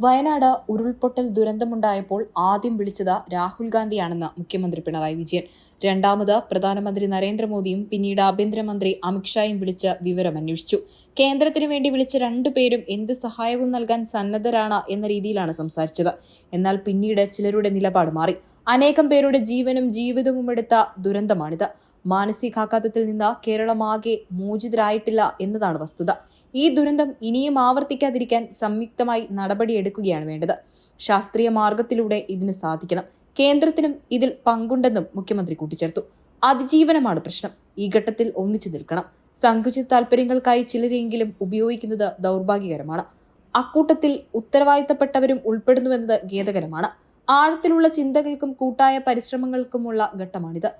വയനാട് ഉരുൾപൊട്ടൽ ദുരന്തമുണ്ടായപ്പോൾ ആദ്യം വിളിച്ചത് രാഹുൽ ഗാന്ധിയാണെന്ന് മുഖ്യമന്ത്രി പിണറായി വിജയൻ. രണ്ടാമത് പ്രധാനമന്ത്രി നരേന്ദ്രമോദിയും പിന്നീട് ആഭ്യന്തരമന്ത്രി അമിത്ഷായും വിളിച്ച് വിവരമന്വേഷിച്ചു കേന്ദ്രത്തിനു വേണ്ടി വിളിച്ച രണ്ടുപേരും എന്ത് സഹായവും നൽകാൻ സന്നദ്ധരാണ് എന്ന രീതിയിലാണ് സംസാരിച്ചത്. എന്നാൽ പിന്നീട് ചിലരുടെ നിലപാട് മാറി. അനേകം പേരുടെ ജീവനും ജീവിതവും എടുത്ത ദുരന്തമാണിത്. മാനസികാഘാതത്തിൽ നിന്ന് കേരളമാകെ മോചിതരായിട്ടില്ല എന്നതാണ് വസ്തുത. ഈ ദുരന്തം ഇനിയും ആവർത്തിക്കാതിരിക്കാൻ സംയുക്തമായി നടപടിയെടുക്കുകയാണ് വേണ്ടത്. ശാസ്ത്രീയ മാർഗത്തിലൂടെ ഇതിന് സാധിക്കണം. കേന്ദ്രത്തിനും ഇതിൽ പങ്കുണ്ടെന്നും മുഖ്യമന്ത്രി കൂട്ടിച്ചേർത്തു. അതിജീവനമാണ് പ്രശ്നം. ഈ ഘട്ടത്തിൽ ഒന്നിച്ചു നിൽക്കണം. സങ്കുചിത താല്പര്യങ്ങൾക്കായി ചിലരെങ്കിലും ഉപയോഗിക്കുന്നത് ദൗർഭാഗ്യകരമാണ്. അക്കൂട്ടത്തിൽ ഉത്തരവാദിത്തപ്പെട്ടവരും ഉൾപ്പെടുന്നുവെന്നത് ഖേദകരമാണ്. ആഴത്തിലുള്ള ചിന്തകൾക്കും കൂട്ടായ പരിശ്രമങ്ങൾക്കുമുള്ള ഘട്ടമാണിത്.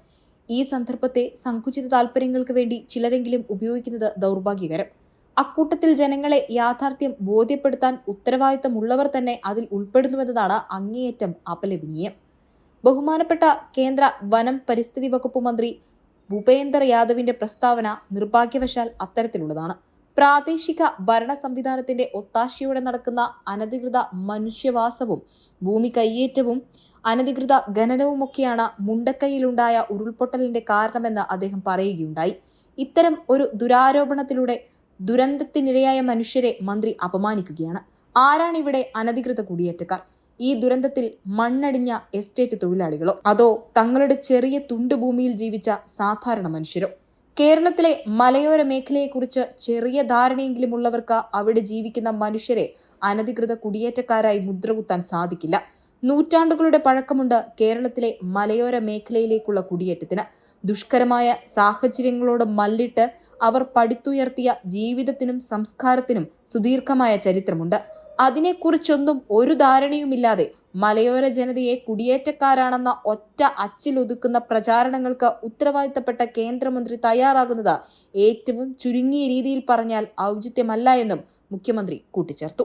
ഈ സന്ദർഭത്തെ സങ്കുചിത താല്പര്യങ്ങൾക്ക് വേണ്ടി ചിലരെങ്കിലും ഉപയോഗിക്കുന്നത് ദൗർഭാഗ്യകരം. അക്കൂട്ടത്തിൽ ജനങ്ങളെ യാഥാർത്ഥ്യം ബോധ്യപ്പെടുത്താൻ ഉത്തരവാദിത്തമുള്ളവർ തന്നെ അതിൽ ഉൾപ്പെടുന്നുവെന്നതാണ് അങ്ങേയറ്റം അപലപനീയം. ബഹുമാനപ്പെട്ട കേന്ദ്ര വനം പരിസ്ഥിതി വകുപ്പ് മന്ത്രി ഭൂപേന്ദർ യാദവിന്റെ പ്രസ്താവന നിർഭാഗ്യവശാൽ അത്തരത്തിലുള്ളതാണ്. പ്രാദേശിക ഭരണ സംവിധാനത്തിന്റെ ഒത്താശയോടെ നടക്കുന്ന അനധികൃത മനുഷ്യവാസവും ഭൂമി കയ്യേറ്റവും അനധികൃത ഖനനവുമൊക്കെയാണ് മുണ്ടക്കൈയിലുണ്ടായ ഉരുൾപൊട്ടലിന്റെ കാരണമെന്ന് അദ്ദേഹം പറയുകയുണ്ടായി. ഇത്തരം ഒരു ദുരാരോപണത്തിലൂടെ ദുരന്തത്തിനിരയായ മനുഷ്യരെ മന്ത്രി അപമാനിക്കുകയാണ്. ആരാണ് ഇവിടെ അനധികൃത കുടിയേറ്റക്കാർ? ഈ ദുരന്തത്തിൽ മണ്ണടിഞ്ഞ എസ്റ്റേറ്റ് തൊഴിലാളികളോ? അതോ തങ്ങളുടെ ചെറിയ തുണ്ടുഭൂമിയിൽ ജീവിച്ച സാധാരണ മനുഷ്യരോ? കേരളത്തിലെ മലയോര മേഖലയെക്കുറിച്ച് ചെറിയ ധാരണയെങ്കിലും ഉള്ളവർക്ക് അവിടെ ജീവിക്കുന്ന മനുഷ്യരെ അനധികൃത കുടിയേറ്റക്കാരായി മുദ്രകുത്താൻ സാധിക്കില്ല. നൂറ്റാണ്ടുകളുടെ പഴക്കമുണ്ട് കേരളത്തിലെ മലയോര മേഖലയിലേക്കുള്ള കുടിയേറ്റത്തിന്. ദുഷ്കരമായ സാഹചര്യങ്ങളോട് മല്ലിട്ട് അവർ പടുത്തുയർത്തിയ ജീവിതത്തിനും സംസ്കാരത്തിനും സുദീർഘമായ ചരിത്രമുണ്ട്. അതിനെക്കുറിച്ചൊന്നും ഒരു ധാരണയുമില്ലാതെ മലയോര ജനതയെ കുടിയേറ്റക്കാരാണെന്ന ഒറ്റ അച്ചിലൊതുക്കുന്ന പ്രചാരണങ്ങൾക്ക് ഉത്തരവാദിത്തപ്പെട്ട കേന്ദ്രമന്ത്രി തയ്യാറാകുന്നത് ഏറ്റവും ചുരുങ്ങിയ രീതിയിൽ പറഞ്ഞാൽ ഔചിത്യമല്ല എന്നും മുഖ്യമന്ത്രി കൂട്ടിച്ചേർത്തു.